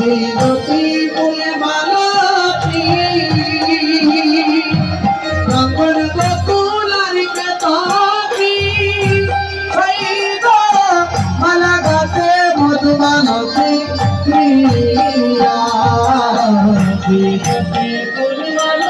মিনতি বলে মালা রঙর গোকুলার কতাবি সৈবা মালা গাতে মধুবানতে ক্রিয়া মিনতি বলে মালা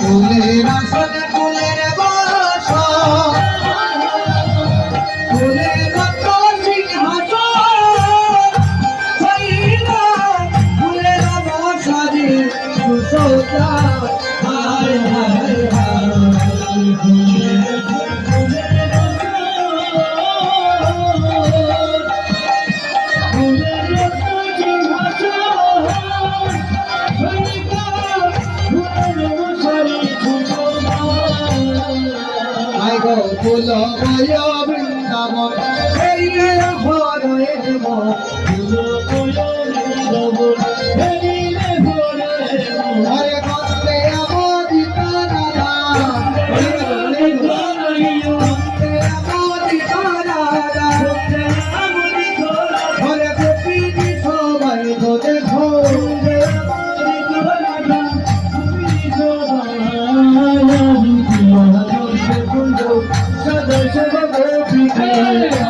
ফুলের আসন ফুলের বাস। ফুলের রক্ত সিংহাসন। ফুলের বাসারে সুসোদা হায় হায় হায় গোকুল বৃন্দাবন হরে Vem!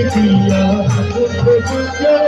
Thank you.